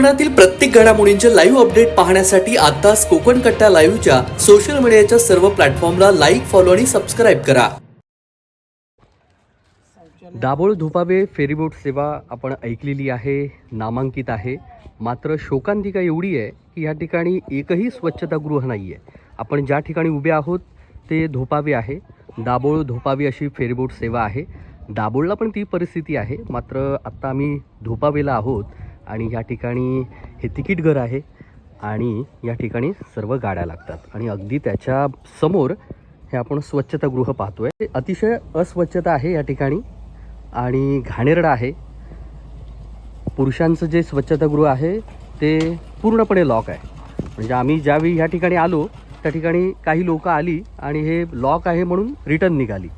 कोकणातील प्रत्येक घडामोडींचे लाईव्ह अपडेट पाहण्यासाठी आताच कोकण कट्टा लाईव्हच्या सोशल मीडियाच्या सर्व प्लॅटफॉर्मला लाईक फॉलो आणि सबस्क्राईब करा. दाभोळ धुपाबे फेरीबोट सेवा आपण ऐकलेली आहे नामांकित आहे. मात्र शोकांतिका एवढी आहे की या ठिकाणी एकही स्वच्छतागृह नाही आहे आपण ज्या ठिकाणी उभे आहोत ते धोपावे आहे. दाभोळ धोपावे अशी फेरीबोट सेवा आहे. दाभोळला पण ती परिस्थिती आहे. मात्र आत्ता आम्ही धोपावेला आहोत. आणि या ठिकाणी हे तिकीट घर आहे आणि या ठिकाणी सर्व गाड्या लागतात. आणि अगदी त्याच्यासमोर हे आपण स्वच्छतागृह पाहतो आहे अतिशय अस्वच्छता आहे या ठिकाणी आणि घाणेरडा आहे. पुरुषांचं जे स्वच्छतागृह आहे ते पूर्णपणे लॉक आहे. म्हणजे आम्ही ज्यावेळी ह्या ठिकाणी आलो त्या ठिकाणी काही लोक आली आणि हे लॉक आहे म्हणून रिटर्न निघाली.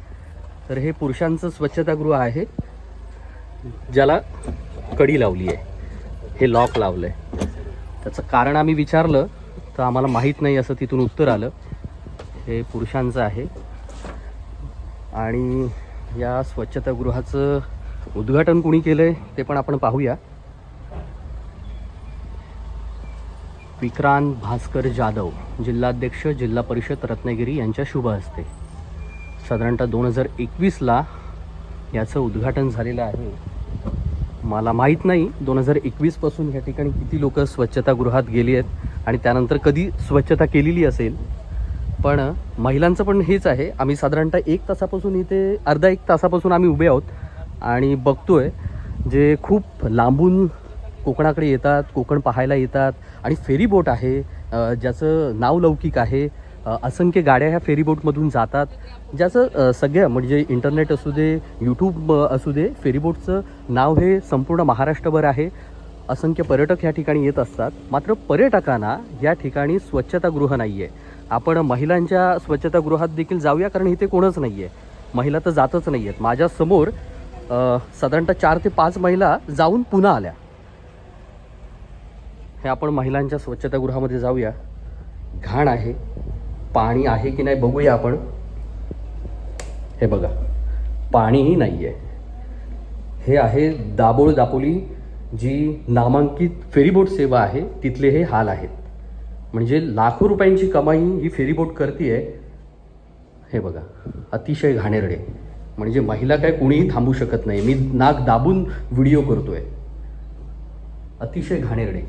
तर हे पुरुषांचं स्वच्छतागृह आहे ज्याला कडी लावली आहे. हे लॉक लावलं आहे त्याचं कारण आम्ही विचारलं तर आम्हाला माहीत नाही असं तिथून उत्तर आलं. हे पुरुषांचं आहे. आणि या स्वच्छतागृहाचं उद्घाटन कुणी केलं आहे ते पण आपण पाहूया. विक्रांत भास्कर जाधव जिल्हाध्यक्ष जिल्हा परिषद रत्नागिरी यांच्या शुभ हस्ते. साधारणतः दोन हजार एकवीसला याचं उद्घाटन झालेलं आहे. मला माहीत नाही दोन हजार एकवीसपासून या ठिकाणी किती लोक स्वच्छतागृहात गेली आहेत आणि त्यानंतर कधी स्वच्छता केलेली असेल. पण महिलांचं पण हेच आहे. आम्ही साधारणतः एक तासापासून इथे अर्धा एक तासापासून आम्ही उभे आहोत आणि बघतोय जे खूप लांबून कोकणाकडे येतात कोकण पाहायला येतात आणि फेरीबोट आहे ज्याचं नावलौकिक आहे. असंख्य गाड्या ह्या फेरीबोटमधून जातात. ज्याचं सगळ्या म्हणजे इंटरनेट असू दे यूट्यूब असू दे फेरीबोटचं नाव हे संपूर्ण महाराष्ट्रभर आहे. असंख्य पर्यटक ह्या ठिकाणी येत असतात. मात्र पर्यटकांना या ठिकाणी स्वच्छतागृह नाही आहे आपण महिलांच्या स्वच्छतागृहात देखील जाऊया कारण इथे कोणच नाही आहे महिला तर जातच नाही आहेत माझ्यासमोर साधारणतः चार ते पाच महिला जाऊन पुन्हा आल्या. हे आपण महिलांच्या स्वच्छतागृहामध्ये जाऊया. घाण आहे. पाणी आहे की नाही बघूया आपण. हे बघा पाणीही नाही आहे हे आहे दाबोळ दापोली जी नामांकित फेरीबोट सेवा आहे तिथले हे हाल आहेत. म्हणजे लाखो रुपयांची कमाई ही फेरीबोट करते हे बघा अतिशय घाणेरडे. म्हणजे महिला काय कोणीही थांबू शकत नाही. मी नाक दाबून व्हिडिओ करतोय. अतिशय घाणेरडे.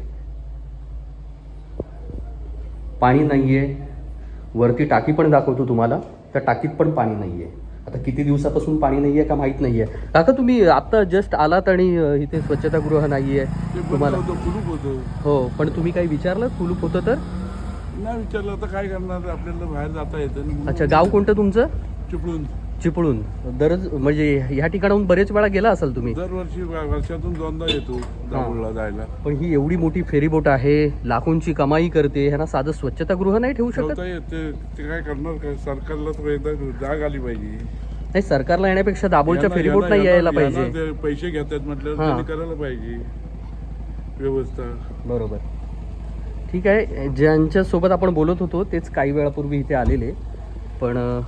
पाणी नाही आहे वरती टाकी पण दाखवतो तुम्हाला. त्या टाकीत पण पाणी नाही आहे आता किती दिवसापासून पाणी नाही आहे का माहीत नाही आहे काका तुम्ही आता जस्ट आलात आणि इथे स्वच्छतागृह नाही आहे तुम्हाला. कुलूप होतं. हो पण तुम्ही काही विचारलं? कुलूप होतं तर? नाही विचारलं तर काय करणार? आपल्याला बाहेर जाता येतं अच्छा गाव कोणतं तुमचं? चिपळून चिपळून दररोज म्हणजे ह्या ठिकाणाहून बरेच वेळा गेला असाल तुम्ही? दरवर्षी वर्षातून दोनदा येतो दाभोळला जायला. पण ही एवढी मोठी फेरीबोट आहे लाखोंची कमाई करते ह्यांना साधं स्वच्छतागृह नाही ठेवू शकत? ठेवता येते ते काय करणार? काय सरकारला तर एकदा जाग आली पाहिजे. नाही सरकारला येण्यापेक्षा दाबोळच्या यांना- फेरीबोट नाही यायला यांना पाहिजे. ते पैसे घेतात म्हटल्यावर हां. त्यांनी करायला पाहिजे. व्यवस्था. बरोबर. ठीक आहे ज्यांच्यासोबत आपण बोलत होतो तेच काही वेळापूर्वी इथे आलेले. पण अं,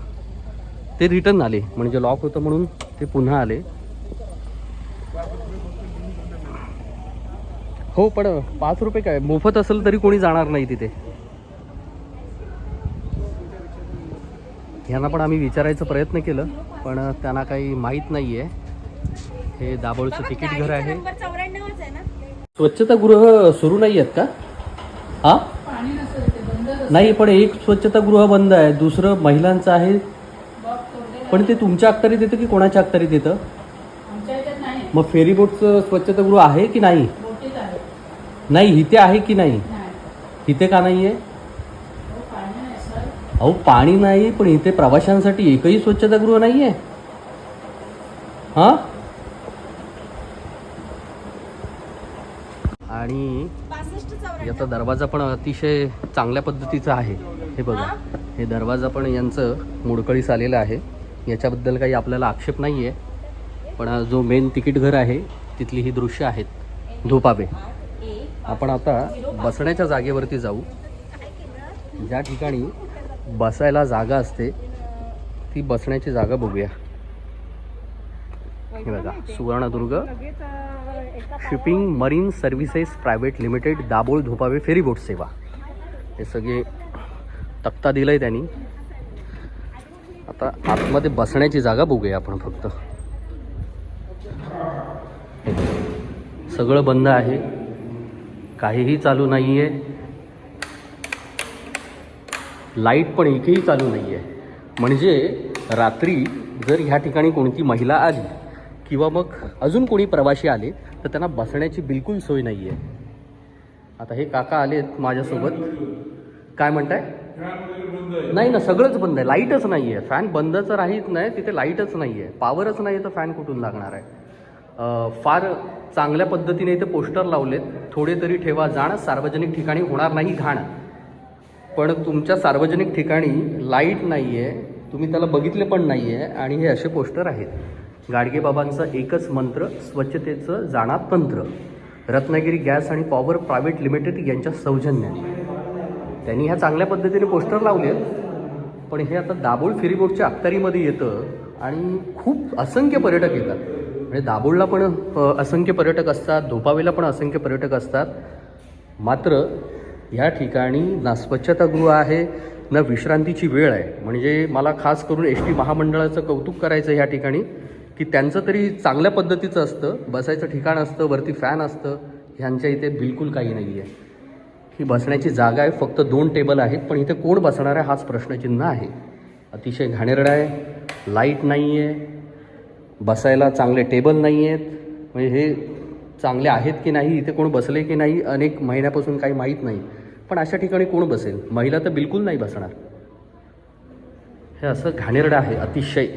ते रिटर्न आले म्हणजे लॉक होतं म्हणून ते पुन्हा आले. हो पण पाच रुपये काय? मोफत असेल तरी कोणी जाणार नाही तिथे. ह्यांना पण आम्ही विचारायचा प्रयत्न केलं पण त्यांना काही माहीत नाही आहे हे दाभोळचं तिकीट घर आहे. ना? स्वच्छतागृह सुरू नाही आहेत का? हा? नाही पण एक स्वच्छतागृह बंद आहे. दुसरं महिलांचं आहे पण ते तुमच्या अखत्यारीत येतं की कोणाच्या अखत्यारीत येतं? आमच्या याच्यात नाही. मग फेरीबोटचं स्वच्छतागृह आहे की नाही? आहे. नाही इथे आहे की नाही? नाही. इथे का नाही आहे हो, पाणी नाही सर. अहो पाणी नाही पण इथे प्रवाशांसाठी एकही स्वच्छतागृह नाही आहे हा? आणि याचा दरवाजा पण अतिशय चांगल्या पद्धतीचा आहे. हे बघा. हे दरवाजा पण यांचं मोडकळीस आलेलं आहे. याच्याबद्दल काही आपल्याला आक्षेप नाही आहे पण जो मेन तिकीट घर आहे तिथली ही दृश्य आहेत. धोपावे. आपण आता बसण्याच्या जागेवरती जाऊ. ज्या ठिकाणी बसायला जागा असते ती बसण्याची जागा बघूया. हे बघा Suvarnadurg shipping marine services private limited Dabhol Dhopave ferryboat सेवा. हे सगळे तक्ता दिलं आहे त्यांनी. आता आतमध्ये बसण्याची जागा बघूया आपण फक्त. सगळं बंद आहे. काहीही चालू नाही आहे लाइट पण एकही चालू नाही आहे म्हणजे रात्री जर ह्या ठिकाणी कोणती महिला आली किंवा मग अजून कोणी प्रवासी आले तर त्यांना बसण्याची बिलकुल सोय नाही आहे आता हे काका आलेत माझ्यासोबत. काय म्हणताय? नाही ना सगळंच बंद आहे. लाईटच नाही आहे फॅन बंदच राहीत नाही तिथे लाईटच नाही आहे पॉवरच नाही आहे तर फॅन कुठून लागणार आहे? फार चांगल्या पद्धतीने इथे पोस्टर लावलेत. थोडे तरी ठेवा जाण. सार्वजनिक ठिकाणी होणार नाही घाण. पण तुमच्या सार्वजनिक ठिकाणी लाइट नाही आहे तुम्ही त्याला बघितले पण नाही आहे आणि हे असे पोस्टर आहेत. गाडगेबाबांचं एकच मंत्र स्वच्छतेचं जाणार तंत्र. रत्नागिरी गॅस आणि पॉवर प्रायव्हेट लिमिटेड यांच्या सौजन्याने. त्यांनी ह्या चांगल्या पद्धतीने पोस्टर लावले आहेत. पण हे आता दाभोळ फेरीबोटच्या अखतारीमध्ये येतं आणि खूप असंख्य पर्यटक येतात. म्हणजे दाभोळला पण असंख्य पर्यटक असतात धोपावेला पण असंख्य पर्यटक असतात. मात्र ह्या ठिकाणी ना स्वच्छतागृह आहे ना विश्रांतीची वेळ आहे. म्हणजे मला खास करून एस टी महामंडळाचं कौतुक करायचं ह्या ठिकाणी की त्यांचं तरी चांगल्या पद्धतीचं असतं. बसायचं ठिकाण असतं वरती फॅन असतं. ह्यांच्या इथे बिलकुल काही नाही आहे ही बसण्याची जागा आहे. फक्त दोन टेबल आहेत पण इथे कोण बसणार आहे हाच प्रश्नचिन्ह आहे. अतिशय घाणेरडा आहे. लाइट नाही आहे बसायला चांगले टेबल नाही आहेत म्हणजे हे चांगले आहेत की नाही इथे कोण बसले की नाही अनेक महिन्यापासून काही माहीत नाही. पण अशा ठिकाणी कोण बसेल? महिला तर बिलकुल नाही बसणार. हे असं घाणेरडं आहे अतिशय.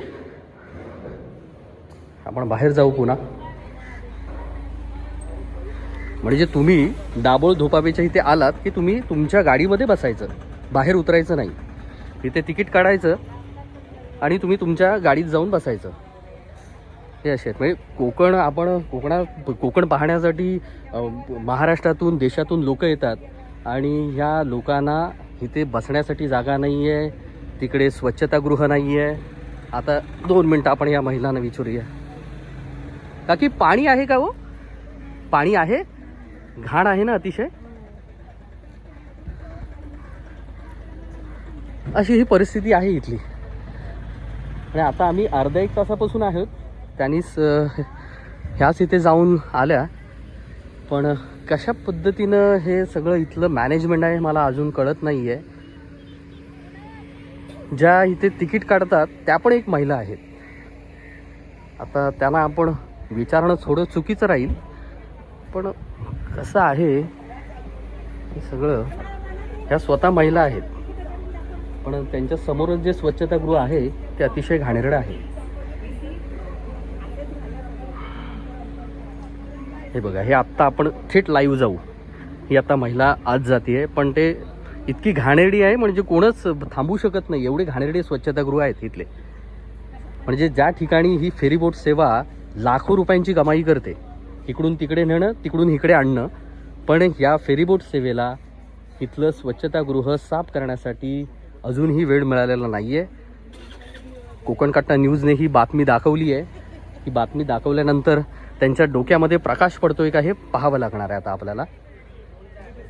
आपण बाहेर जाऊ पुन्हा. म्हणजे तुम्ही दाबोळ धोपावेच्या इथे आलात की तुम्ही तुमच्या गाडीमध्ये बसायचं. बाहेर उतरायचं नाही. इथे तिकीट काढायचं आणि तुम्ही तुमच्या गाडीत जाऊन बसायचं. हे असे आहेत. म्हणजे कोकण आपण कोकणात कोकण पाहण्यासाठी महाराष्ट्रातून देशातून लोक येतात आणि ह्या लोकांना इथे बसण्यासाठी जागा नाही आहे तिकडे स्वच्छतागृह नाही आहे आता दोन मिनटं आपण या महिलांना विचारूया. काकी पाणी आहे का हो? पाणी आहे? घाण आहे ना अतिशय. अशी ही परिस्थिती आहे इथली. आणि आता आम्ही अर्ध्या एक तासापासून आहोत. त्यांनीच ह्याच इथे जाऊन आल्या. पण कशा पद्धतीनं हे सगळं इथलं मॅनेजमेंट आहे मला अजून कळत नाही आहे ज्या इथे तिकीट काढतात त्या पण एक महिला आहेत. आता त्यांना आपण विचारणं थोडं चुकीचं राहील. पण कसं आहे हे सगळं ह्या स्वतः महिला आहेत. पण त्यांच्या समोरच जे स्वच्छतागृह आहे ते अतिशय घाणेरडं आहे. हे बघा हे आत्ता आपण थेट लाईव्ह जाऊ. ही आता महिला आज जाते पण ते इतकी घाणेरडी आहे म्हणजे कोणच थांबू शकत नाही. एवढे घाणेरडे स्वच्छतागृह आहेत इथले. म्हणजे ज्या ठिकाणी ही फेरीबोट सेवा लाखो रुपयांची कमाई करते इकडून तिकडे नेणं तिकडून इकडे आणणं. पण या फेरीबोट सेवेला इथलं स्वच्छतागृह साफ करण्यासाठी अजूनही वेळ मिळालेला नाही आहे कोकण कट्टा न्यूजने ही बातमी दाखवली आहे ही बातमी दाखवल्यानंतर त्यांच्या डोक्यामध्ये प्रकाश पडतोय का हे पाहावं लागणार आहे आता आपल्याला.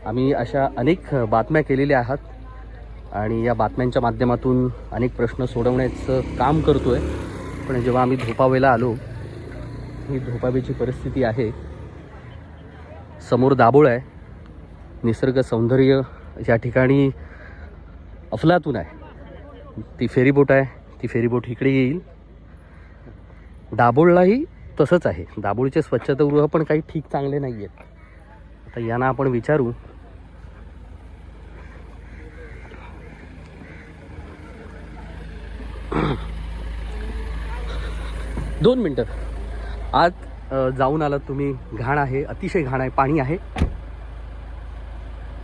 आम्ही अशा अनेक बातम्या केलेल्या आहात आणि या बातम्यांच्या माध्यमातून अनेक प्रश्न सोडवण्याचं काम करतो आहे पण जेव्हा आम्ही धोपावेला आलो ही धोपावेची परिस्थिती आहे. समोर दाभोळ आहे. निसर्ग सौंदर्य या ठिकाणी अफलातून आहे. ती फेरीबोट आहे. ती फेरीबोट इकडे येईल. दाभोळलाही तसंच आहे. दाभोळचे स्वच्छतागृह पण काही ठीक चांगले नाही आहेत आता यांना आपण विचारू. दोन मिनटं. आज अ, जाऊन आलात तुम्ही. घाण आहे अतिशय घाण आहे. पाणी आहे.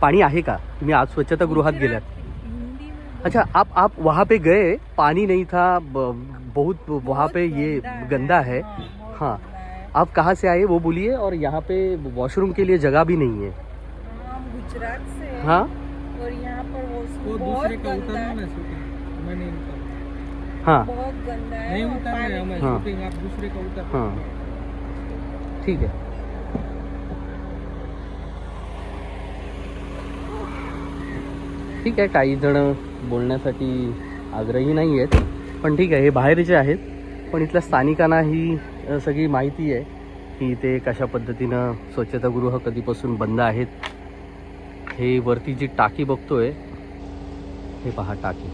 पाणी आहे का? तुम्ही आज स्वच्छतागृहात गेल्यात अच्छा आप आप वहाँ पे गए पानी नहीं था ब- बहुत वहाँ पे ये गंदा है. हाँ. आप कहाँ से आए वो बोलिए और यहाँ पे वॉशरूम के लिए जगह भी नहीं है. गुजरात से हैं और यहाँ पर वो दूसरे का उतारना मैंने इनका हाँ. बहुत गंदा है नहीं उतर रहे हमें हाँ। शूटिंग आप दूसरे का उतर हां। ठीक आहे ठीक आहे काही जण बोलण्यासाठी आग्रही नाही आहेत पण ठीक आहे हे बाहेरचे आहेत. पण इथल्या स्थानिकांना ही सगळी माहिती आहे की ते कशा पद्धतीनं स्वच्छतागृह कधीपासून बंद आहेत. हे वरती जी टाकी बघतोय हे पहा टाकी.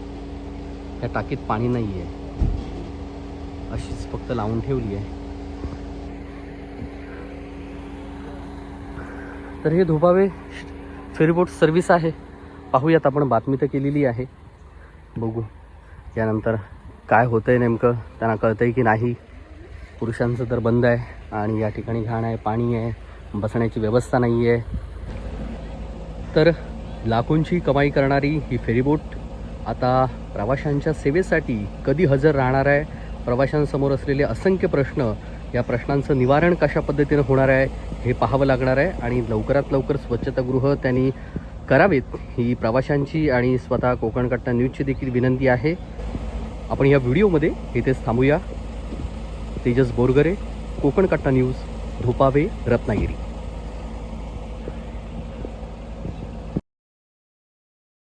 त्या टाकीत पाणी नाही आहे अशीच फक्त लावून ठेवली आहे तर हे धोबावे फेरीबोट सर्व्हिस आहे. पाहूयात आपण बातमी तर केलेली आहे. बघू. यानंतर काय होतं आहे नेमकं त्यांना कळतं आहे की नाही. पुरुषांचं तर बंद आहे आणि या ठिकाणी घाण आहे पाणी आहे बसण्याची व्यवस्था नाही आहे तर लाखोंची कमाई करणारी ही फेरीबोट आता प्रवाशांच्या सेवेसाठी कधी हजर राहणार आहे? प्रवाशांसमोर असलेले असंख्य प्रश्न या प्रश्नांचं निवारण कशा पद्धतीनं होणार आहे हे पाहावं लागणार आहे आणि लवकरात लवकर स्वच्छतागृह त्यांनी करावेत ही प्रवाशांची आणि स्वतः कोकणकट्टा न्यूजची देखील विनंती आहे. आपण या व्हिडिओमध्ये इथेच थांबूया. तेजस बोरगरे कोकणकट्टा न्यूज धोपावे रत्नागिरी.